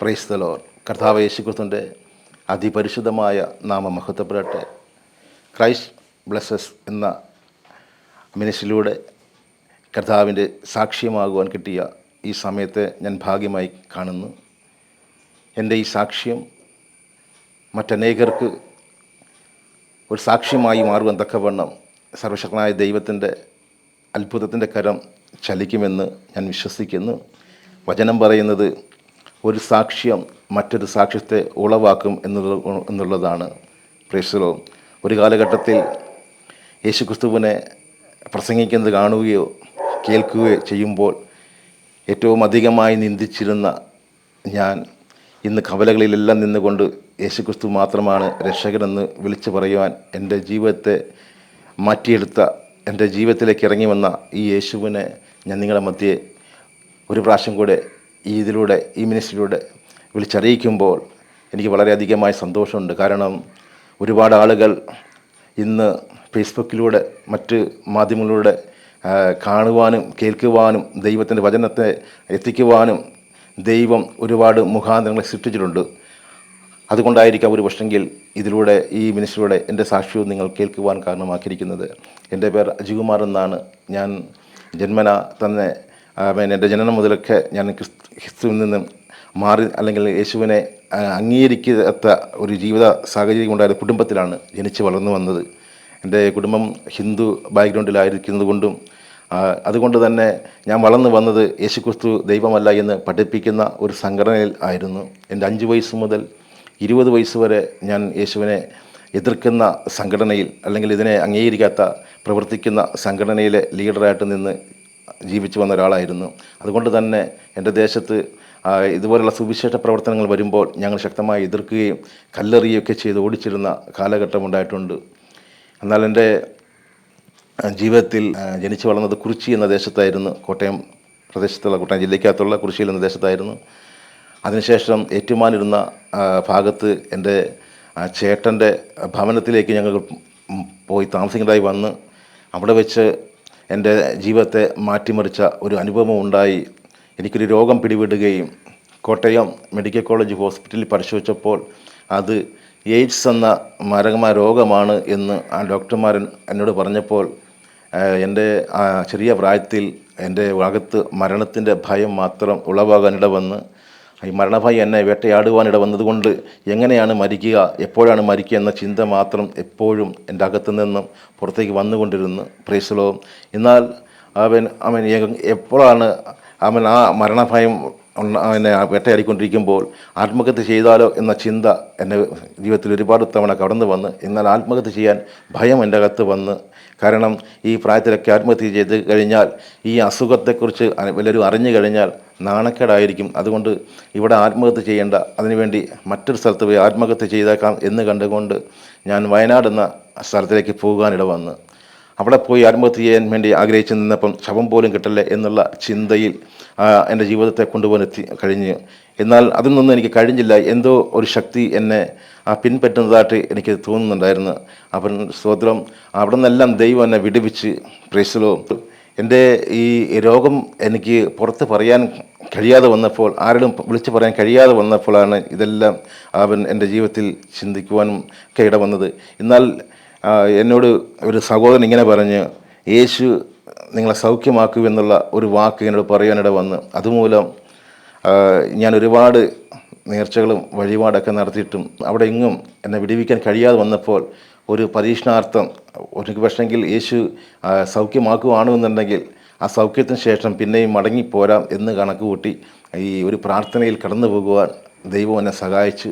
പ്രൈസ്തലോ കർത്താവ് യേശുക്രിസ്തുവിന്റെ അതിപരിശുദ്ധമായ നാമം മഹത്വപ്പെടട്ടെ ക്രൈസ്റ്റ് ബ്ലസ്സസ് എന്ന മിനിസിലൂടെ കർത്താവിന്റെ സാക്ഷ്യമാകുവാൻ കിട്ടിയ ഈ സമയത്തെ ഞാൻ ഭാഗ്യമായി കാണുന്നു. എന്റെ ഈ സാക്ഷ്യം മറ്റനേകർക്ക് ഒരു സാക്ഷ്യമായി മാറുവാൻ തക്കവണ്ണം സർവശക്തനായ ദൈവത്തിന്റെ അത്ഭുതത്തിന്റെ കരം ചലിക്കുമെന്ന് ഞാൻ വിശ്വസിക്കുന്നു. വചനം പറയുന്നത് ഒരു സാക്ഷ്യം മറ്റൊരു സാക്ഷ്യത്തെ ഉളവാക്കും എന്നുള്ള എന്നുള്ളതാണ്. പ്രേക്ഷകരോ ഒരു കാലഘട്ടത്തിൽ യേശുക്രിസ്തുവിനെ പ്രസംഗിക്കുന്നത് കാണുകയോ കേൾക്കുകയോ ചെയ്യുമ്പോൾ ഏറ്റവും അധികമായി നിന്ദിച്ചിരുന്ന ഞാൻ ഇന്ന് കവലകളിലെല്ലാം നിന്നുകൊണ്ട് യേശുക്രിസ്തു മാത്രമാണ് രക്ഷകനെന്ന് വിളിച്ചു പറയുവാൻ എന്റെ ജീവിതത്തെ മാറ്റിയെടുത്ത എന്റെ ജീവിതത്തിലേക്ക് ഇറങ്ങി വന്ന ഈ യേശുവിനെ ഞാൻ നിങ്ങളുടെ മധ്യേ ഒരു പ്രാവശ്യം കൂടെ ഈ ഇതിലൂടെ ഈ മിനിസ്ട്രിയിലൂടെ വിളിച്ചറിയിക്കുമ്പോൾ എനിക്ക് വളരെയധികമായ സന്തോഷമുണ്ട്. കാരണം ഒരുപാട് ആളുകൾ ഇന്ന് ഫേസ്ബുക്കിലൂടെ മറ്റ് മാധ്യമങ്ങളിലൂടെ കാണുവാനും കേൾക്കുവാനും ദൈവത്തിന്റെ വചനത്തെ എത്തിക്കുവാനും ദൈവം ഒരുപാട് മുഖാന്തരങ്ങളെ സൃഷ്ടിച്ചിട്ടുണ്ട്. അതുകൊണ്ടായിരിക്കാം ഒരു പക്ഷെങ്കിൽ ഇതിലൂടെ ഈ മിനിസ്റ്റിലൂടെ എന്റെ സാക്ഷ്യവും നിങ്ങൾ കേൾക്കുവാൻ കാരണമാക്കിയിരിക്കുന്നത്. എന്റെ പേർ അജികുമാർ എന്നാണ്. ഞാൻ ജന്മന തന്നെ ആമേൻ എന്റെ ജനനം മുതലൊക്കെ ഞാൻ ക്രിസ്തുവിൽ നിന്നും മാറി അല്ലെങ്കിൽ യേശുവിനെ അംഗീകരിക്കാത്ത ഒരു ജീവിത സാഹചര്യം ഉണ്ടായിരുന്ന കുടുംബത്തിലാണ് ജനിച്ച് വളർന്നു വന്നത്. എന്റെ കുടുംബം ഹിന്ദു ബാക്ക്ഗ്രൗണ്ടിലായിരിക്കുന്നത് കൊണ്ടും അതുകൊണ്ട് തന്നെ ഞാൻ വളർന്നു വന്നത് യേശുക്രിസ്തു ദൈവമല്ല എന്ന് പഠിപ്പിക്കുന്ന ഒരു സംഘടനയിൽ ആയിരുന്നു. എന്റെ അഞ്ച് വയസ്സ് മുതൽ ഇരുപത് വയസ്സ് വരെ ഞാൻ യേശുവിനെ എതിർക്കുന്ന സംഘടനയിൽ അല്ലെങ്കിൽ ഇതിനെ അംഗീകരിക്കാത്ത പ്രവർത്തിക്കുന്ന സംഘടനയിലെ ലീഡറായിട്ട് നിന്ന് ജീവിച്ചു വന്ന ഒരാളായിരുന്നു. അതുകൊണ്ട് തന്നെ എന്റെ ദേശത്ത് ഇതുപോലുള്ള സുവിശേഷ പ്രവർത്തനങ്ങൾ വരുമ്പോൾ ഞങ്ങൾ ശക്തമായി എതിർക്കുകയും കല്ലെറിയുകയൊക്കെ ചെയ്ത് ഓടിച്ചിരുന്ന കാലഘട്ടം ഉണ്ടായിട്ടുണ്ട്. എന്നാൽ എന്റെ ജീവിതത്തിൽ ജനിച്ചു വളർന്നത് കുറിച്ചി എന്ന ദേശത്തായിരുന്നു. കോട്ടയം പ്രദേശത്തുള്ള കോട്ടയം ജില്ലയ്ക്കകത്തുള്ള കുറിച്ചിയിൽ എന്ന ദേശത്തായിരുന്നു. അതിനുശേഷം ഏറ്റുമാനിരുന്ന ഭാഗത്ത് എന്റെ ചേട്ടന്റെ ഭവനത്തിലേക്ക് ഞങ്ങൾ പോയി താമസിക്കുന്നതായി വന്ന് അവിടെ വെച്ച് എന്റെ ജീവിതത്തെ മാറ്റിമറിച്ച ഒരു അനുഭവം ഉണ്ടായി എനിക്കൊരു രോഗം പിടിപെടുകയും കോട്ടയം മെഡിക്കൽ കോളേജ് ഹോസ്പിറ്റലിൽ പരിശോധിച്ചപ്പോൾ അത് എയ്ഡ്സ് എന്ന മാരകമായ രോഗമാണ് എന്ന് ആ ഡോക്ടർമാരൻ എന്നോട് പറഞ്ഞപ്പോൾ എന്റെ ചെറിയ പ്രായത്തിൽ എന്റെ ഭാഗത്ത് മരണത്തിന്റെ ഭയം മാത്രം ഉളവാകാനിട വന്ന് ഈ മരണഭയം എന്നെ വേട്ടയാടുവാനിട വന്നതുകൊണ്ട് എങ്ങനെയാണ് മരിക്കുക എപ്പോഴാണ് മരിക്കുക എന്ന ചിന്ത മാത്രം എപ്പോഴും എന്റെ അകത്തു നിന്നും പുറത്തേക്ക് വന്നുകൊണ്ടിരുന്നു. പ്രേസലോ എന്നാൽ അവൻ അവൻ എപ്പോഴാണ് അവൻ ആ മരണഭയം എന്നെ വേട്ടയാടിക്കൊണ്ടിരിക്കുമ്പോൾ ആത്മഹത്യ ചെയ്താലോ എന്ന ചിന്ത എന്റെ ജീവിതത്തിൽ ഒരുപാട് തവണ കടന്നു വന്ന് എന്നാൽ ആത്മഹത്യ ചെയ്യാൻ ഭയം എന്റെ അകത്ത് വന്ന് കാരണം ഈ പ്രായത്തിലൊക്കെ ആത്മഹത്യ ചെയ്ത് കഴിഞ്ഞാൽ ഈ അസുഖത്തെക്കുറിച്ച് എല്ലാവരും അറിഞ്ഞു കഴിഞ്ഞാൽ നാണക്കേടായിരിക്കും. അതുകൊണ്ട് ഇവിടെ ആത്മഹത്യ ചെയ്യേണ്ട അതിനുവേണ്ടി മറ്റൊരു സ്ഥലത്ത് പോയി ആത്മഹത്യ ചെയ്തേക്കാം എന്ന് കണ്ടുകൊണ്ട് ഞാൻ വയനാട് എന്ന സ്ഥലത്തിലേക്ക് പോകാനിട വന്ന്. അവിടെ പോയി ആത്മഹത്യ ചെയ്യാൻ വേണ്ടി ആഗ്രഹിച്ചു നിന്നപ്പം ശവം പോലും കിട്ടല്ലേ എന്നുള്ള ചിന്തയിൽ എന്റെ ജീവിതത്തെ കൊണ്ടുപോകാൻ എത്തി കഴിഞ്ഞ്. എന്നാൽ അതിൽ നിന്നും എനിക്ക് കഴിഞ്ഞില്ല. എന്തോ ഒരു ശക്തി എന്നെ ആ പിൻപറ്റുന്നതായിട്ട് എനിക്ക് തോന്നുന്നുണ്ടായിരുന്നു. അവൻ സ്തോത്രം അവിടെ നിന്നെല്ലാം ദൈവം എന്നെ വിടുവിച്ച് പ്രേസലോ എന്റെ ഈ രോഗം എനിക്ക് പുറത്ത് പറയാൻ കഴിയാതെ വന്നപ്പോൾ ആരോടും വിളിച്ചു പറയാൻ കഴിയാതെ വന്നപ്പോഴാണ് ഇതെല്ലാം അവൻ എന്റെ ജീവിതത്തിൽ ചിന്തിക്കുവാനും ഒക്കെ ഇട വന്നത് എന്നാൽ എന്നോട് ഒരു സഹോദരൻ ഇങ്ങനെ പറഞ്ഞ് യേശു നിങ്ങളെ സൗഖ്യമാക്കൂ എന്നുള്ള ഒരു വാക്ക് എന്നോട് പറയാനിട വന്ന് അതുമൂലം ഞാൻ ഒരുപാട് നേർച്ചകളും വഴിപാടൊക്കെ നടത്തിയിട്ടും അവിടെ എങ്ങും എന്നെ വിടിവിക്കാൻ കഴിയാതെ വന്നപ്പോൾ ഒരു പരീക്ഷണാർത്ഥം ഒരു പക്ഷെങ്കിൽ യേശു സൗഖ്യമാക്കുകയാണെന്നുണ്ടെങ്കിൽ ആ സൗഖ്യത്തിന് ശേഷം പിന്നെയും മടങ്ങിപ്പോരാം എന്ന് കണക്ക് കൂട്ടി ഈ ഒരു പ്രാർത്ഥനയിൽ കടന്നു പോകുവാൻ ദൈവം എന്നെ സഹായിച്ചു.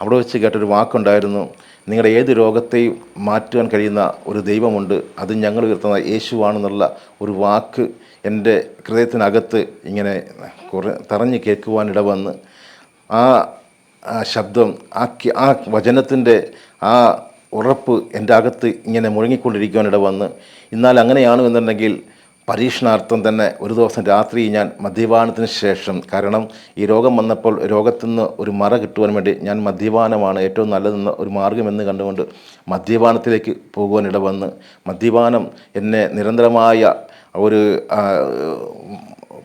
അവിടെ വെച്ച് കേട്ടൊരു വാക്കുണ്ടായിരുന്നു നിങ്ങളുടെ ഏത് രോഗത്തെയും മാറ്റുവാൻ കഴിയുന്ന ഒരു ദൈവമുണ്ട്. അത് ഞങ്ങൾ ഉയർത്തുന്ന യേശുവാണെന്നുള്ള ഒരു വാക്ക് എന്റെ ഹൃദയത്തിനകത്ത് ഇങ്ങനെ കുറേ തറഞ്ഞ് കേൾക്കുവാനിട വന്ന് ആ ശബ്ദം ആ ആ വചനത്തിന്റെ ആ ഉറപ്പ് എന്റെ അകത്ത് ഇങ്ങനെ മുഴങ്ങിക്കൊണ്ടിരിക്കുവാനിട വന്ന് എന്നാൽ അങ്ങനെയാണ് എന്നുണ്ടെങ്കിൽ പരീക്ഷണാർത്ഥം തന്നെ ഒരു ദിവസം രാത്രി ഞാൻ മദ്യപാനത്തിന് ശേഷം കാരണം ഈ രോഗം വന്നപ്പോൾ രോഗത്തിൽ നിന്ന് ഒരു മറ കിട്ടുവാൻ വേണ്ടി ഞാൻ മദ്യപാനമാണ് ഏറ്റവും നല്ലതെന്ന ഒരു മാർഗമെന്ന് കണ്ടുകൊണ്ട് മദ്യപാനത്തിലേക്ക് പോകുവാനിട വന്ന് മദ്യപാനം എന്നെ നിരന്തരമായ ഒരു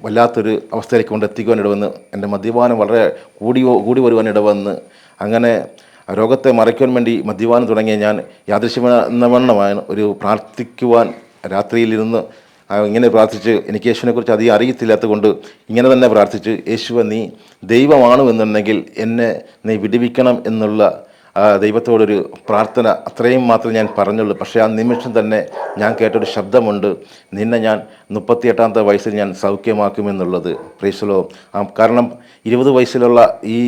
വല്ലാത്തൊരു അവസ്ഥയിലേക്ക് കൊണ്ടെത്തിക്കുവാൻ ഇടവന്ന്. എന്റെ മദ്യപാനം വളരെ കൂടി കൂടി വരുവാൻ ഇടവന്ന്. അങ്ങനെ രോഗത്തെ മറയ്ക്കുവാൻ വേണ്ടി മദ്യപാനം തുടങ്ങിയ ഞാൻ യാദൃശ്യമെന്നവണ്ണമാണ് ഒരു പ്രാർത്ഥിക്കുവാൻ രാത്രിയിലിരുന്ന് ഇങ്ങനെ പ്രാർത്ഥിച്ച് എനിക്ക് യേശുവിനെക്കുറിച്ച് അധികം അറിയത്തില്ലാത്തത് കൊണ്ട് ഇങ്ങനെ തന്നെ പ്രാർത്ഥിച്ച് യേശുവ നീ ദൈവമാണ് എന്നുണ്ടെങ്കിൽ എന്നെ നീ വിടുവിക്കണം എന്നുള്ള ദൈവത്തോടൊരു പ്രാർത്ഥന അത്രയും മാത്രം ഞാൻ പറഞ്ഞുള്ളൂ. പക്ഷേ ആ നിമിഷം തന്നെ ഞാൻ കേട്ടൊരു ശബ്ദമുണ്ട്. നിന്നെ ഞാൻ മുപ്പത്തിയെട്ടാമത്തെ വയസ്സിൽ ഞാൻ സൗഖ്യമാക്കുമെന്നുള്ളത് പ്രേസലോ ആ കാരണം ഇരുപത് വയസ്സിലുള്ള ഈ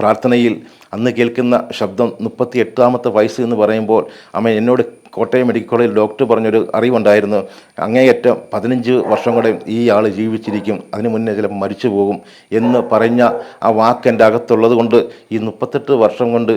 പ്രാർത്ഥനയിൽ അന്ന് കേൾക്കുന്ന ശബ്ദം മുപ്പത്തി എട്ടാമത്തെ വയസ്സ് എന്ന് പറയുമ്പോൾ അമ്മ എന്നോട് കോട്ടയം മെഡിക്കൽ കോളേജിൽ ഡോക്ടർ പറഞ്ഞൊരു അറിവുണ്ടായിരുന്നു. അങ്ങേയറ്റം പതിനഞ്ച് വർഷം കൂടെ ഈ ആൾ ജീവിച്ചിരിക്കും. അതിന് മുന്നേ ചിലപ്പോൾ മരിച്ചു പോകും എന്ന് പറഞ്ഞ ആ വാക്ക് എന്റെ അകത്തുള്ളത് കൊണ്ട് ഈ മുപ്പത്തെട്ട് വർഷം കൊണ്ട്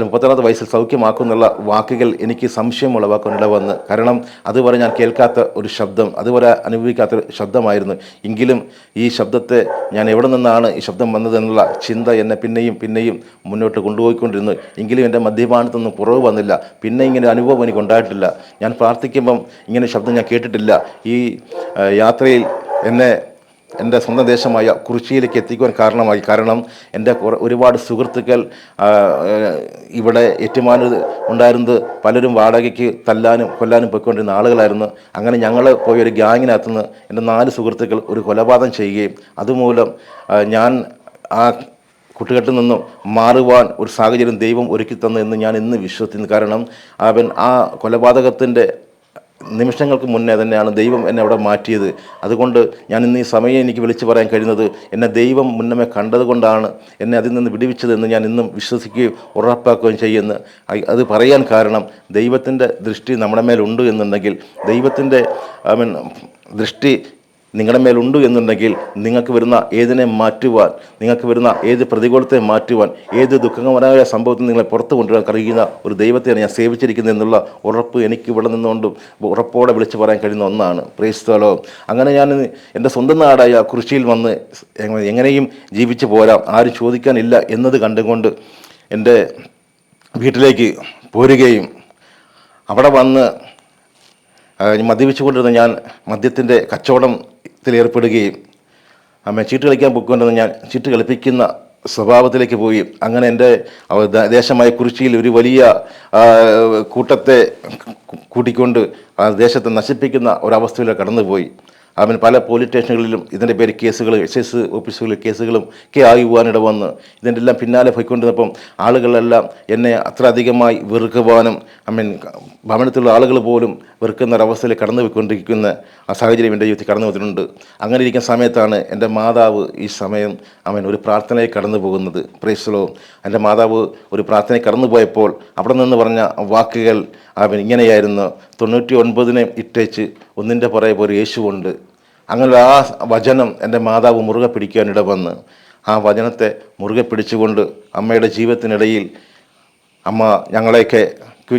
മുപ്പത്തെട്ടാമത്തെ വയസ്സിൽ സൗഖ്യമാക്കുന്നുള്ള വാക്കുകൾ എനിക്ക് സംശയം ഉളവാക്കാനിട വന്ന്. കാരണം അതുവരെ ഞാൻ കേൾക്കാത്ത ഒരു ശബ്ദം അതുവരെ അനുഭവിക്കാത്ത ശബ്ദമായിരുന്നു. എങ്കിലും ഈ ശബ്ദത്തെ ഞാൻ എവിടെ നിന്നാണ് ഈ ശബ്ദം വന്നതെന്നുള്ള ചിന്ത എന്നെ പിന്നെയും പിന്നെയും മുന്നോട്ട് കൊണ്ടുപോയിക്കൊണ്ടിരുന്നു. എങ്കിലും എന്റെ മദ്യപാനത്തൊന്നും കുറവ് വന്നില്ല. പിന്നെ ഇങ്ങനെ അനുഭവം എനിക്ക് ഉണ്ടായിട്ടില്ല. ഞാൻ പ്രാർത്ഥിക്കുമ്പം ഇങ്ങനെ ശബ്ദം ഞാൻ കേട്ടിട്ടില്ല. ഈ യാത്രയിൽ എന്നെ എന്റെ സ്വന്തം ദേശമായ കുറിച്ചിയിലേക്ക് എത്തിക്കുവാൻ കാരണമായി. കാരണം എന്റെ ഒരുപാട് സുഹൃത്തുക്കൾ ഇവിടെ ഏറ്റുമാനൂർ ഉണ്ടായിരുന്നത് പലരും വാടകയ്ക്ക് തല്ലാനും കൊല്ലാനും പോയിക്കൊണ്ടിരുന്ന ആളുകളായിരുന്നു. അങ്ങനെ ഞങ്ങൾ പോയ ഒരു ഗ്യാങ്ങിനകത്തുനിന്ന് എന്റെ നാല് സുഹൃത്തുക്കൾ ഒരു കൊലപാതകം ചെയ്യുകയും അതുമൂലം ഞാൻ ആ കുട്ടികെട്ടിൽ നിന്നും മാറുവാൻ ഒരു സാഹചര്യം ദൈവം ഒരുക്കി തന്നു എന്ന് ഞാൻ ഇന്ന് വിശ്വസിക്കുന്നു. കാരണം അവൻ ആ കൊലപാതകത്തിന്റെ നിമിഷങ്ങൾക്ക് മുന്നേ തന്നെയാണ് ദൈവം എന്നെ അവിടെ മാറ്റിയത്. അതുകൊണ്ട് ഞാൻ ഇന്ന് ഈ സമയം എനിക്ക് വിളിച്ചു പറയാൻ കഴിയുന്നത് എന്നെ ദൈവം മുന്നമേ കണ്ടതുകൊണ്ടാണ് എന്നെ അതിൽ നിന്ന് വിടുവിച്ചതെന്ന് ഞാൻ ഇന്നും വിശ്വസിക്കുകയും ഉറപ്പാക്കുകയും ചെയ്യുന്നു. അത് പറയാൻ കാരണം ദൈവത്തിന്റെ ദൃഷ്ടി നമ്മുടെ മേലുണ്ട് എന്നുണ്ടെങ്കിൽ ദൈവത്തിന്റെ ഐ മീൻ ദൃഷ്ടി നിങ്ങളുടെ മേലുണ്ട് എന്നുണ്ടെങ്കിൽ നിങ്ങൾക്ക് വരുന്ന ഏതിനെ മാറ്റുവാൻ നിങ്ങൾക്ക് വരുന്ന ഏത് പ്രതികൂലത്തെ മാറ്റുവാൻ ഏത് ദുഃഖകരമായ സംഭവത്തിൽ നിങ്ങളെ പുറത്തു കൊണ്ടുവരാൻ കഴിയുന്ന ഒരു ദൈവത്തെയാണ് ഞാൻ സേവിച്ചിരിക്കുന്നത് എന്നുള്ള ഉറപ്പ് എനിക്ക് ഇവിടെ നിന്നുകൊണ്ടും ഉറപ്പോടെ വിളിച്ചു പറയാൻ കഴിയുന്ന ഒന്നാണ്. പ്രേസ്തലോ അങ്ങനെ ഞാൻ എന്റെ സ്വന്തം നാടായ കൃഷിയിൽ വന്ന് എങ്ങനെയും ജീവിച്ചു പോരാം. ആരും ചോദിക്കാനില്ല എന്നത് കണ്ടുകൊണ്ട് എന്റെ വീട്ടിലേക്ക് പോരുകയും അവിടെ വന്ന് മദ്യപിച്ചുകൊണ്ടിരുന്ന ഞാൻ മദ്യത്തിന്റെ കച്ചവടത്തിൽ ഏർപ്പെടുകയും അമ്മ ചീട്ട് കളിക്കാൻ പോയിക്കൊണ്ടെന്ന് ഞാൻ ചീട്ട് കളിപ്പിക്കുന്ന സ്വഭാവത്തിലേക്ക് പോയി. അങ്ങനെ എന്റെ ദേശമായ കുറിച്ചിയിൽ ഒരു വലിയ കൂട്ടത്തെ കൂട്ടിക്കൊണ്ട് ആ ദേശത്തെ നശിപ്പിക്കുന്ന ഒരവസ്ഥയിലേക്ക് കടന്നുപോയി. അവൻ പല പോലീസ് സ്റ്റേഷനുകളിലും ഇതിന്റെ പേര് കേസുകൾ എസ് ഓഫീസുകളിൽ കേസുകളും ഒക്കെ ആകുവാനിട വന്ന് ഇതിന്റെ എല്ലാം പിന്നാലെ പോയിക്കൊണ്ടിരുന്നപ്പം ആളുകളെല്ലാം എന്നെ അത്ര അധികമായി വെറുക്കുവാനും ഐ മീൻ ഭവനത്തിലുള്ള ആളുകൾ പോലും വെറുക്കുന്ന ഒരവസ്ഥയിൽ കടന്നു പോയിക്കൊണ്ടിരിക്കുന്ന ആ സാഹചര്യം എന്റെ ജീവിതത്തിൽ കടന്നു വന്നിട്ടുണ്ട്. അങ്ങനെ ഇരിക്കുന്ന സമയത്താണ് എന്റെ മാതാവ് ഈ സമയം അവൻ ഒരു പ്രാർത്ഥനയിൽ കടന്നു പോകുന്നത്. പ്രേസലോ എന്റെ മാതാവ് ഒരു പ്രാർത്ഥനയിൽ കടന്നു പോയപ്പോൾ അവിടെ നിന്ന് പറഞ്ഞ വാക്കുകൾ അവൻ ഇങ്ങനെയായിരുന്നു. തൊണ്ണൂറ്റി ഒൻപതിനെ ഇട്ടേച്ച് ഒന്നിന്റെ പുറകെ ഒരു യേശുവുണ്ട്. അങ്ങനെ ആ വചനം എന്റെ മാതാവ് മുറുകെ പിടിക്കാനിട വന്ന് ആ വചനത്തെ മുറുകെ പിടിച്ചുകൊണ്ട് അമ്മയുടെ ജീവിതത്തിനിടയിൽ അമ്മ ഞങ്ങളെയൊക്കെ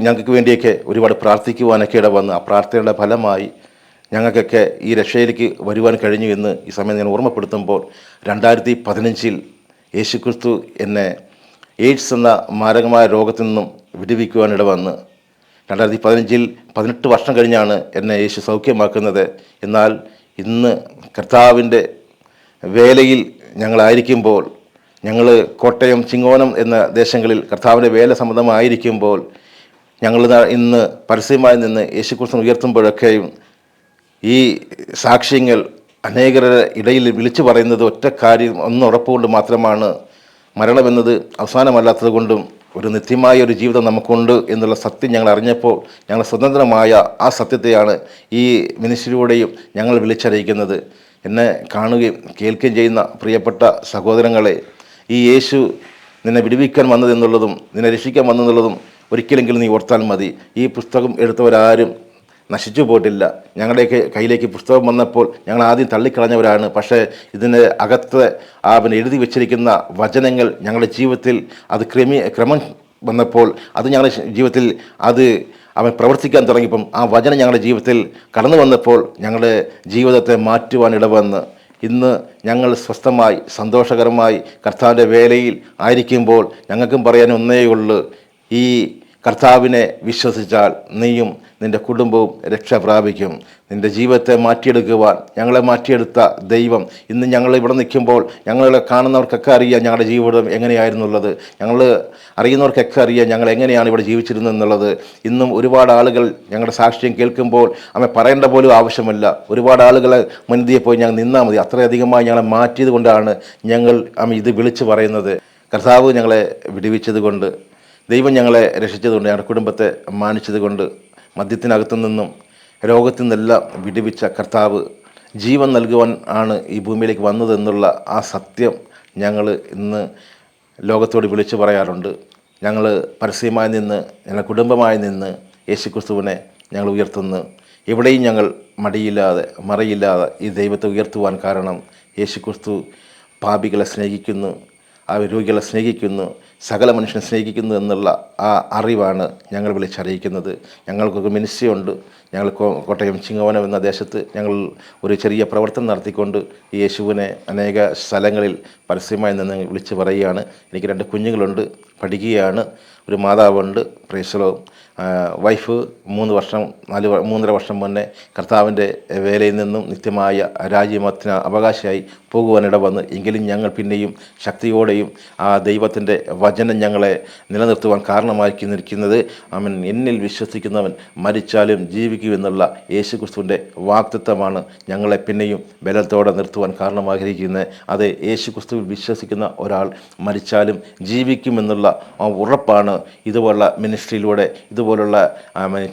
ഞങ്ങൾക്ക് വേണ്ടിയൊക്കെ ഒരുപാട് പ്രാർത്ഥിക്കുവാനൊക്കെ ഇട വന്ന് ആ പ്രാർത്ഥനയുടെ ഫലമായി ഞങ്ങൾക്കൊക്കെ ഈ രക്ഷയിലേക്ക് വരുവാൻ കഴിഞ്ഞു എന്ന് ഈ സമയം ഞാൻ ഓർമ്മപ്പെടുത്തുമ്പോൾ രണ്ടായിരത്തി പതിനഞ്ചിൽ യേശുക്രിസ്തു എന്നെ എയ്ഡ്സ് എന്ന മാരകമായ രോഗത്തിൽ നിന്നും വിടുവിക്കുവാനിട വന്ന് രണ്ടായിരത്തി പതിനഞ്ചിൽ പതിനെട്ട് വർഷം കഴിഞ്ഞാണ് എന്നെ യേശു സൗഖ്യമാക്കുന്നത്. എന്നാൽ ഇന്ന് കർത്താവിന്റെ വേലയിൽ ഞങ്ങളായിരിക്കുമ്പോൾ ഞങ്ങൾ കോട്ടയം ചിങ്ങോനം എന്ന ദേശങ്ങളിൽ കർത്താവിന്റെ വേല സംബന്ധമായിരിക്കുമ്പോൾ ഞങ്ങൾ ഇന്ന് പരസ്യമായി നിന്ന് യേശുക്രിസ്തു ഉയർത്തുമ്പോഴൊക്കെയും ഈ സാക്ഷ്യങ്ങൾ അനേകരുടെ ഇടയിൽ വിളിച്ചു പറയുന്നത് ഒറ്റ കാര്യം ഒന്നുറപ്പുകൊണ്ട് മാത്രമാണ്. മരണമെന്നത് അവസാനമല്ലാത്തത് കൊണ്ടും ഒരു നിത്യമായ ഒരു ജീവിതം നമുക്കുണ്ട് എന്നുള്ള സത്യം ഞങ്ങൾ അറിഞ്ഞപ്പോൾ ഞങ്ങൾ സ്വതന്ത്രമായ ആ സത്യത്തെയാണ് ഈ മിനിസ്ട്രിയിലൂടെയും ഞങ്ങൾ വിളിച്ചറിയിക്കുന്നത്. എന്നെ കാണുകയും കേൾക്കുകയും ചെയ്യുന്ന പ്രിയപ്പെട്ട സഹോദരങ്ങളെ ഈ യേശു നിന്നെ വിടുവിക്കാൻ വന്നതെന്നുള്ളതും നിന്നെ രക്ഷിക്കാൻ വന്നതെന്നുള്ളതും ഒരിക്കലെങ്കിലും നീ ഓർത്താൽ മതി. ഈ പുസ്തകം എടുത്തവരാരും നശിച്ചു പോയിട്ടില്ല. ഞങ്ങളുടെയൊക്കെ കയ്യിലേക്ക് പുസ്തകം വന്നപ്പോൾ ഞങ്ങൾ ആദ്യം തള്ളിക്കളഞ്ഞവരാണ്. പക്ഷേ ഇതിന് അകത്ത് ആ പിന്നെ എഴുതി വെച്ചിരിക്കുന്ന വചനങ്ങൾ ഞങ്ങളുടെ ജീവിതത്തിൽ അത് ക്രമീ ക്രമം വന്നപ്പോൾ അത് ഞങ്ങളുടെ ജീവിതത്തിൽ അത് അവൻ പ്രവർത്തിക്കാൻ തുടങ്ങിയപ്പം ആ വചനം ഞങ്ങളുടെ ജീവിതത്തിൽ കടന്നു വന്നപ്പോൾ ഞങ്ങളുടെ ജീവിതത്തെ മാറ്റുവാൻ ഇടവന്ന്. ഇന്ന് ഞങ്ങൾ സ്വസ്ഥമായി സന്തോഷകരമായി കർത്താവിന്റെ വേലയിൽ ആയിരിക്കുമ്പോൾ ഞങ്ങൾക്കും പറയാൻ ഒന്നേ ഉള്ളൂ ഈ കർത്താവിനെ വിശ്വസിച്ചാൽ നീയും നിന്റെ കുടുംബവും രക്ഷ പ്രാപിക്കും. നിന്റെ ജീവിതത്തെ മാറ്റിയെടുക്കുവാൻ ഞങ്ങളെ മാറ്റിയെടുത്ത ദൈവം ഇന്ന് ഞങ്ങൾ ഇവിടെ നിൽക്കുമ്പോൾ ഞങ്ങളെ കാണുന്നവർക്കൊക്കെ അറിയാം ഞങ്ങളുടെ ജീവിതം എങ്ങനെയായിരുന്നുള്ളത്. ഞങ്ങൾ അറിയുന്നവർക്കൊക്കെ അറിയാം ഞങ്ങൾ എങ്ങനെയാണ് ഇവിടെ ജീവിച്ചിരുന്നത് എന്നുള്ളത്. ഇന്നും ഒരുപാട് ആളുകൾ ഞങ്ങളുടെ സാക്ഷ്യം കേൾക്കുമ്പോൾ അമ്മ പറയേണ്ട പോലും ആവശ്യമില്ല. ഒരുപാട് ആളുകളെ മുൻതിയെ പോയി ഞങ്ങൾ നിന്നാൽ മതി. അത്രയധികമായി ഞങ്ങളെ മാറ്റിയത് കൊണ്ടാണ് ഞങ്ങൾ അമ്മ ഇത് വിളിച്ചു പറയുന്നത്. കർത്താവ് ഞങ്ങളെ വിടുവിച്ചത് കൊണ്ട് ദൈവം ഞങ്ങളെ രക്ഷിച്ചതുകൊണ്ട് ഞങ്ങളുടെ കുടുംബത്തെ മാനിച്ചതുകൊണ്ട് മദ്യത്തിനകത്തു നിന്നും രോഗത്തിൽ നിന്നെല്ലാം വിടുവിച്ച കർത്താവ് ജീവൻ നൽകുവാൻ ആണ് ഈ ഭൂമിയിലേക്ക് വന്നതെന്നുള്ള ആ സത്യം ഞങ്ങൾ ഇന്ന് ലോകത്തോട് വിളിച്ചു പറയാറുണ്ട്. ഞങ്ങൾ പരസ്യമായി നിന്ന് ഞങ്ങളുടെ കുടുംബമായി നിന്ന് യേശുക്രിസ്തുവിനെ ഞങ്ങൾ ഉയർത്തുന്നു. എവിടെയും ഞങ്ങൾ മടിയില്ലാതെ മറയില്ലാതെ ഈ ദൈവത്തെ ഉയർത്തുവാൻ കാരണം യേശുക്രിസ്തു പാപികളെ സ്നേഹിക്കുന്നു ആ രോഗികളെ സ്നേഹിക്കുന്നു സകല മനുഷ്യനെ സ്നേഹിക്കുന്നു എന്നുള്ള ആ അറിവാണ് ഞങ്ങൾ വിളിച്ചറിയിക്കുന്നത്. ഞങ്ങൾക്കൊക്കെ മിനിസ്ട്രി ഉണ്ട് ഞങ്ങൾ കോട്ടയം ചിങ്ങവനം എന്ന ദേശത്ത് ഞങ്ങൾ ഒരു ചെറിയ പ്രവർത്തനം നടത്തിക്കൊണ്ട് യേശുവിനെ അനേക സ്ഥലങ്ങളിൽ പരസ്യമായി നിന്ന് വിളിച്ച് പറയുകയാണ്. എനിക്ക് രണ്ട് കുഞ്ഞുങ്ങളുണ്ട്. പഠിക്കുകയാണ്. ഒരു മാതാവുണ്ട് പ്രേസലോ വൈഫ് മൂന്ന് വർഷം നാല് മൂന്നര വർഷം മുന്നേ കർത്താവിന്റെ വേലയിൽ നിന്നും നിത്യമായ രാജ്യമത്തിന് അവകാശിയായി പോകുവാനിട വന്ന് എങ്കിലും ഞങ്ങൾ പിന്നെയും ശക്തിയോടെയും ആ ദൈവത്തിന്റെ വചനം ഞങ്ങളെ നിലനിർത്തുവാൻ കാരണമാക്കി നിൽക്കുന്നത്. അവൻ എന്നിൽ വിശ്വസിക്കുന്നവൻ മരിച്ചാലും ജീവിക്കുമെന്നുള്ള യേശു ക്രിസ്തുവിന്റെ വാക്തത്വമാണ് ഞങ്ങളെ പിന്നെയും ബലത്തോടെ നിർത്തുവാൻ കാരണമാഗ്രഹിക്കുന്നത് അത് യേശു ക്രിസ്തുവിൽ വിശ്വസിക്കുന്ന ഒരാൾ മരിച്ചാലും ജീവിക്കുമെന്നുള്ള ആ ഉറപ്പാണ് ഇതുപോലുള്ള മിനിസ്ട്രിയിലൂടെ ഇതുപോലുള്ള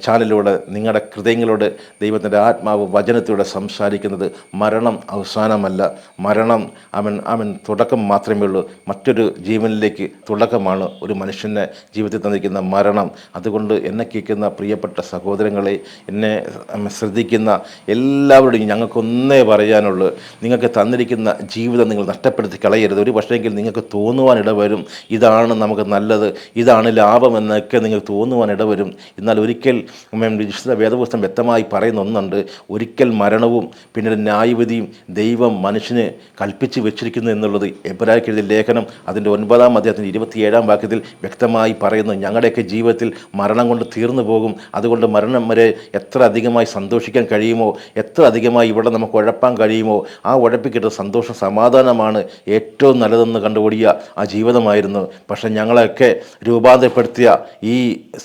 ചാനലിലൂടെ നിങ്ങളുടെ ഹൃദയങ്ങളോട് ദൈവത്തിന്റെ ആത്മാവ് വചനത്തിലൂടെ സംസാരിക്കുന്നത് മരണം അവസാനമല്ല. മരണം അവൻ അവൻ തുടക്കം മാത്രമേ ഉള്ളൂ. മറ്റൊരു ജീവനിലേക്ക് തുടക്കമാണ് ഒരു മനുഷ്യനെ ജീവിതത്തിൽ തന്നിരിക്കുന്ന മരണം. അതുകൊണ്ട് എന്നെ കേൾക്കുന്ന പ്രിയപ്പെട്ട സഹോദരങ്ങളെ എന്നെ ശ്രദ്ധിക്കുന്ന എല്ലാവരുടെയും ഞങ്ങൾക്കൊന്നേ പറയാനുള്ളൂ. നിങ്ങൾക്ക് തന്നിരിക്കുന്ന ജീവിതം നിങ്ങൾ നഷ്ടപ്പെടുത്തി കളയരുത്. ഒരു പക്ഷേങ്കിൽ നിങ്ങൾക്ക് തോന്നുവാൻ ഇടവരും. ഇതാണ് നമുക്ക് നല്ലത്. ഇതാണ് ലാഭം എന്നൊക്കെ നിങ്ങൾക്ക് തോന്നുവാൻ ഇടവരും. എന്നാൽ ഒരിക്കൽ വിശുദ്ധ വേദപുസ്തകം വ്യക്തമായി പറയുന്ന ഒന്നുണ്ട്. ഒരിക്കൽ മരണവും പിന്നീട് ന്യായവിധിയും ദൈവം മനുഷ്യന് കൽപ്പിച്ചു വെച്ചിരിക്കുന്നു എന്നുള്ളത് എബ്രാഹിക്കെഴുതിയ ലേഖനം. അതിന്റെ ഒൻപതാം അദ്ദേഹത്തിന്റെ ഇരുപത്തിയേഴാം വാക്യത്തിൽ വ്യക്തമായി പറയുന്നു ഞങ്ങളുടെയൊക്കെ ജീവിതത്തിൽ മരണം കൊണ്ട് തീർന്നു പോകും. അതുകൊണ്ട് മരണം വരെ എത്ര അധികമായി സന്തോഷിക്കാൻ കഴിയുമോ? എത്ര അധികമായി ഇവിടെ നമുക്ക് ഉഴപ്പാൻ കഴിയുമോ? ആ ഉഴപ്പി സന്തോഷ സമാധാനമാണ് ഏറ്റവും നല്ലതെന്ന് കണ്ടുപിടിയ ആ ജീവിതമായിരുന്നു. ഞങ്ങളൊക്കെ ഞങ്ങളെയൊക്കെ രൂപാന്തരപ്പെടുത്തിയ ഈ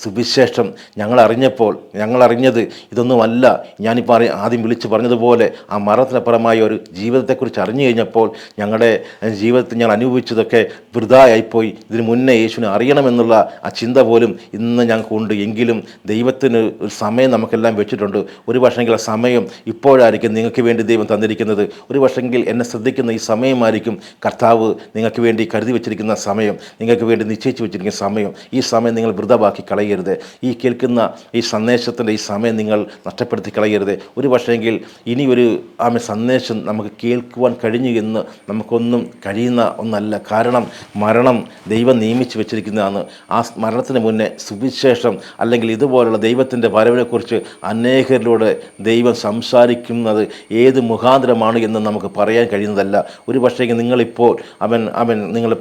സുവിശേഷം ഞങ്ങൾ അറിഞ്ഞപ്പോൾ ഞങ്ങൾ അറിഞ്ഞത് ഇതൊന്നുമല്ല ഞാനിപ്പോൾ ആദ്യം വിളിച്ചു പറഞ്ഞതുപോലെ ആ മരണത്തിനപ്പുറമായ ഒരു ജീവിതത്തെക്കുറിച്ച് അറിഞ്ഞു കഴിഞ്ഞപ്പോൾ ഞങ്ങളുടെ ജീവിതത്തിൽ ഞങ്ങൾ അനുഭവിച്ചതൊക്കെ വൃതായായിപ്പോയി. ഇതിന് മുന്നേ യേശുവിനെ അറിയണമെന്നുള്ള ആ ചിന്ത പോലും ഇന്ന് ഞങ്ങൾക്കുണ്ട്. എങ്കിലും ദൈവത്തിന് ഒരു സമയം നമുക്കെല്ലാം വെച്ചിട്ടുണ്ട്. ഒരു പക്ഷേങ്കിൽ ആ സമയം ഇപ്പോഴായിരിക്കും നിങ്ങൾക്ക് വേണ്ടി ദൈവം തന്നിരിക്കുന്നത്. ഒരു പക്ഷേങ്കിൽ എന്നെ ശ്രദ്ധിക്കുന്ന ഈ സമയമായിരിക്കും കർത്താവ് നിങ്ങൾക്ക് വേണ്ടി കരുതി വെച്ചിരിക്കുന്ന സമയം. നിങ്ങൾക്ക് വേണ്ടി നിശ്ചയിച്ചു വെച്ചിരിക്കുന്ന സമയം. ഈ സമയം നിങ്ങൾ വൃതമാക്കി കളയരുത്. ഈ കേൾക്കുന്ന ഈ സന്ദേശത്തിന്റെ ഈ സമയം നിങ്ങൾ നഷ്ടപ്പെടുത്തി കളയരുത്. ഒരു പക്ഷേങ്കിൽ ഇനി ഒരു ആമ സന്ദേശം നമുക്ക് കേൾക്കുവാൻ കഴിഞ്ഞു എന്ന് നമുക്കൊന്നും കഴിയുന്ന ഒന്നല്ല. കാരണം മരണം ദൈവം നിയമിച്ചു വെച്ചിരിക്കുന്നതാണ്. ആ മരണത്തിന് മുന്നേ സുവിശേഷം അല്ലെങ്കിൽ ഇതുപോലുള്ള ദൈവത്തിന്റെ വരവിനെക്കുറിച്ച് അനേകരിലൂടെ ദൈവം സംസാരിക്കുന്നത് ഏത് മുഖാന്തരമാണ് എന്ന് നമുക്ക് പറയാൻ കഴിയുന്നതല്ല. ഒരു പക്ഷേ നിങ്ങളിപ്പോൾ അവൻ അവൻ നിങ്ങൾ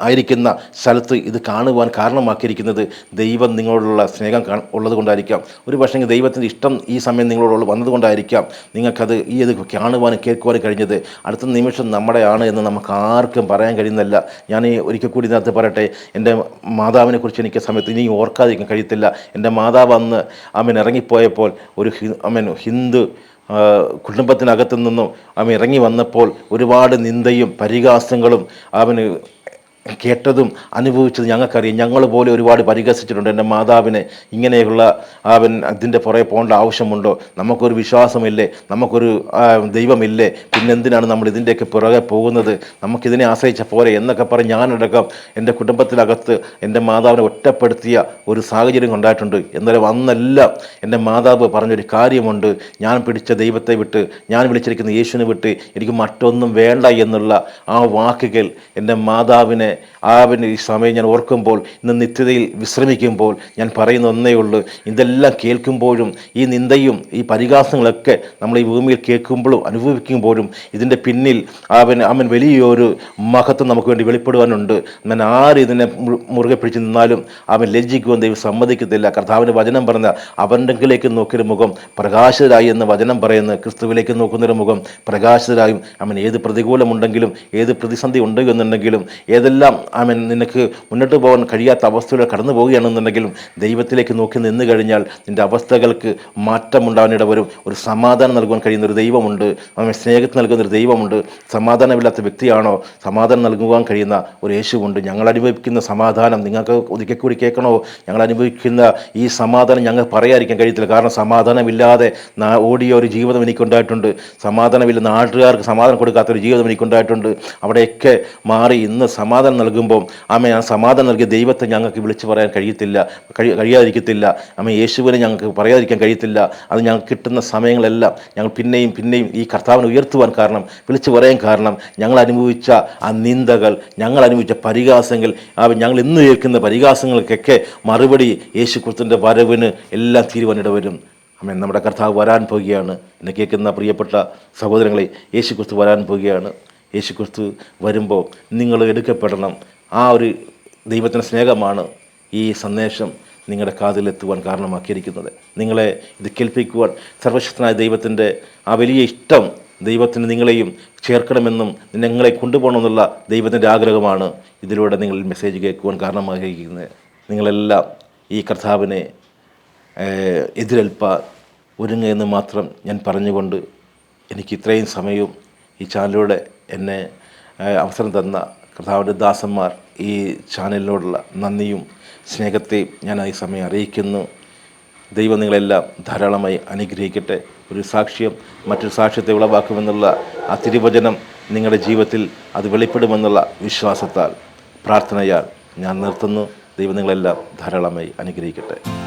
ആയിരിക്കുന്ന സ്ഥലത്ത് ഇത് കാണുവാൻ കാരണമാക്കിയിരിക്കുന്നത് ദൈവം നിങ്ങളോടുള്ള സ്നേഹം കാ ഉള്ളത് കൊണ്ടായിരിക്കാം ഒരു പക്ഷേ ദൈവത്തിന്റെ ഇഷ്ടം ഈ സമയം നിങ്ങളോടുള്ള വന്നതുകൊണ്ടായിരിക്കാം. നിങ്ങൾക്കത് ഈ ഇത് കാണുവാനും കേൾക്കുവാനും കഴിഞ്ഞത്. അടുത്ത നിമിഷം നമ്മുടെയാണ് എന്ന് നമുക്ക് ആർക്കും പറയാൻ കഴിയുന്നില്ല ഞാൻ ഒരിക്കൽ കൂടി ഇതിനകത്ത് പറയട്ടെ. എന്റെ മാതാവിനെ കുറിച്ച് എനിക്ക് സമയത്ത് ഇനി ഓർക്കാതിരിക്കാൻ കഴിയത്തില്ല. എന്റെ മാതാവ് അന്ന് അമ്മൻ ഇറങ്ങിപ്പോയപ്പോൾ ഒരു അമ്മൻ ഹിന്ദു കുടുംബത്തിനകത്തു നിന്നും അവൻ ഇറങ്ങി വന്നപ്പോൾ ഒരുപാട് നിന്ദയും പരിഹാസങ്ങളും അവന് കേട്ടതും അനുഭവിച്ചത് ഞങ്ങൾക്കറിയാം. ഞങ്ങൾ പോലെ ഒരുപാട് പരിഹസിച്ചിട്ടുണ്ട്. എന്റെ മാതാവിനെ ഇങ്ങനെയുള്ള അവൻ അതിന്റെ പുറകെ പോകേണ്ട ആവശ്യമുണ്ടോ? നമുക്കൊരു വിശ്വാസമില്ലേ? നമുക്കൊരു ദൈവമില്ലേ? പിന്നെന്തിനാണ് നമ്മൾ ഇതിന്റെയൊക്കെ പുറകെ പോകുന്നത്? നമുക്കിതിനെ ആശ്രയിച്ച പോരെ എന്നൊക്കെ പറഞ്ഞ് ഞാനടക്കം എന്റെ കുടുംബത്തിനകത്ത് എന്റെ മാതാവിനെ ഒറ്റപ്പെടുത്തിയ ഒരു സാഹചര്യം ഉണ്ടായിട്ടുണ്ട്. എന്നാലും അന്നെല്ലാം എന്റെ മാതാവ് പറഞ്ഞൊരു കാര്യമുണ്ട്. ഞാൻ പിടിച്ച ദൈവത്തെ വിട്ട് ഞാൻ വിളിച്ചിരിക്കുന്ന യേശുവിനെ വിട്ട് എനിക്ക് മറ്റൊന്നും വേണ്ട എന്നുള്ള ആ വാക്കുകൾ എന്റെ മാതാവിനെ ആ പിന്നെ ഈ സമയം ഞാൻ ഓർക്കുമ്പോൾ ഇന്ന് നിത്യതയിൽ വിശ്രമിക്കുമ്പോൾ ഞാൻ പറയുന്ന ഒന്നേ ഉള്ളൂ. ഇതെല്ലാം കേൾക്കുമ്പോഴും ഈ നിന്ദയും ഈ പരിഹാസങ്ങളൊക്കെ നമ്മൾ ഈ ഭൂമിയിൽ കേൾക്കുമ്പോഴും അനുഭവിക്കുമ്പോഴും ഇതിന്റെ പിന്നിൽ അവൻ അവൻ വലിയൊരു മഹത്വം നമുക്ക് വേണ്ടി വെളിപ്പെടുവാനുണ്ട്. ഞാൻ ആര് ഇതിനെ മുറുകെ പിടിച്ച് നിന്നാലും അവൻ ലജ്ജിക്കുവാൻ ദൈവം സമ്മതിക്കത്തില്ല. കർത്താവിന്റെ വചനം പറഞ്ഞ അവന്റെങ്കിലേക്ക് നോക്കിയൊരു മുഖം പ്രകാശിതരായി എന്ന് വചനം പറയുന്നത് ക്രിസ്തുവിലേക്ക് നോക്കുന്നൊരു മുഖം പ്രകാശിതരായും അവൻ ഏത് പ്രതികൂലമുണ്ടെങ്കിലും ഏത് പ്രതിസന്ധി ഉണ്ട് എന്നുണ്ടെങ്കിലും ഏതെല്ലാം ആമൻ നിനക്ക് മുന്നോട്ട് പോകാൻ കഴിയാത്ത അവസ്ഥയിലൂടെ കടന്നു പോവുകയാണെന്നുണ്ടെങ്കിലും ദൈവത്തിലേക്ക് നോക്കി നിന്ന് കഴിഞ്ഞാൽ നിന്റെ അവസ്ഥകൾക്ക് മാറ്റമുണ്ടാകാനിട വരും ഒരു സമാധാനം നൽകുവാൻ കഴിയുന്ന ഒരു ദൈവമുണ്ട്. ആമൻ സ്നേഹത്തിന് നൽകുന്ന ഒരു ദൈവമുണ്ട്. സമാധാനമില്ലാത്ത വ്യക്തിയാണോ? സമാധാനം നൽകുവാൻ കഴിയുന്ന ഒരു യേശുവുണ്ട്. ഞങ്ങൾ അനുഭവിക്കുന്ന സമാധാനം നിങ്ങൾക്ക് ഒതുക്കി കൂടി കേൾക്കണോ? ഞങ്ങൾ അനുഭവിക്കുന്ന ഈ സമാധാനം ഞങ്ങൾ പറയാതിരിക്കാൻ കഴിയത്തില്ല. കാരണം സമാധാനമില്ലാതെ ഓടിയ ഒരു ജീവിതം എനിക്കുണ്ടായിട്ടുണ്ട്. സമാധാനമില്ല നാട്ടുകാർക്ക് സമാധാനം കൊടുക്കാത്ത ഒരു ജീവിതം എനിക്കുണ്ടായിട്ടുണ്ട്. അവിടെയൊക്കെ മാറി ഇന്ന് സമാധാനം നൽകുമ്പോൾ അമ്മ ആ സമാധാനം നൽകിയ ദൈവത്തെ ഞങ്ങൾക്ക് വിളിച്ചു പറയാൻ കഴിയത്തില്ല കഴി കഴിയാതിരിക്കത്തില്ല. അമ്മ യേശുവിനെ ഞങ്ങൾക്ക് പറയാതിരിക്കാൻ കഴിയത്തില്ല. അത് ഞങ്ങൾക്ക് കിട്ടുന്ന സമയങ്ങളെല്ലാം ഞങ്ങൾ പിന്നെയും പിന്നെയും ഈ കർത്താവിനെ ഉയർത്തുവാൻ കാരണം വിളിച്ചു പറയാൻ കാരണം ഞങ്ങൾ അനുഭവിച്ച ആ നിന്ദകൾ ഞങ്ങൾ അനുഭവിച്ച പരിഹാസങ്ങൾ ഞങ്ങൾ ഇന്ന് കേൾക്കുന്ന പരിഹാസങ്ങൾക്കൊക്കെ മറുപടി യേശു ക്രിസ്തുവിന്റെ വരവിന് എല്ലാം തീരുവാനിട വരും. അമ്മ നമ്മുടെ കർത്താവ് വരാൻ പോവുകയാണ് എന്നെ കേൾക്കുന്ന പ്രിയപ്പെട്ട സഹോദരങ്ങളെ യേശു ക്രിസ്തു വരാൻ പോവുകയാണ് യേശു ക്രിസ്തു വരുമ്പോൾ നിങ്ങൾ എടുക്കപ്പെടണം. ആ ഒരു ദൈവത്തിന്റെ സ്നേഹമാണ് ഈ സന്ദേശം നിങ്ങളുടെ കാതിലെത്തുവാൻ കാരണമാക്കിയിരിക്കുന്നത്. നിങ്ങളെ ഇത് കേൾപ്പിക്കുവാൻ സർവശക്തനായ ദൈവത്തിന്റെ ആ വലിയ ഇഷ്ടം ദൈവത്തിന് നിങ്ങളെയും ചേർക്കണമെന്നും നിങ്ങളെ കൊണ്ടുപോകണമെന്നുള്ള ദൈവത്തിന്റെ ആഗ്രഹമാണ് ഇതിലൂടെ നിങ്ങൾ മെസ്സേജ് കേൾക്കുവാൻ കാരണമായിരിക്കുന്നത്. നിങ്ങളെല്ലാം ഈ കർത്താവിനെ എതിരേൽപ്പാൻ ഒരുങ്ങുക എന്ന് മാത്രം ഞാൻ പറഞ്ഞുകൊണ്ട് എനിക്ക് ഇത്രയും സമയവും ഈ ചാനലിലൂടെ എന്നെ അവസരം തന്ന കർത്താവിന്റെ ദാസന്മാർ ഈ ചാനലിനോടുള്ള നന്ദിയും സ്നേഹത്തെയും ഞാൻ ഈ സമയം അറിയിക്കുന്നു. ദൈവം നിങ്ങളെല്ലാം ധാരാളമായി അനുഗ്രഹിക്കട്ടെ. ഒരു സാക്ഷ്യം മറ്റൊരു സാക്ഷ്യത്തെ ഉളവാക്കുമെന്നുള്ള ആ തിരുവചനം നിങ്ങളുടെ ജീവിതത്തിൽ അത് വെളിപ്പെടുമെന്നുള്ള വിശ്വാസത്താൽ പ്രാർത്ഥനയാൽ ഞാൻ നിർത്തുന്നു. ദൈവം നിങ്ങളെല്ലാം ധാരാളമായി അനുഗ്രഹിക്കട്ടെ.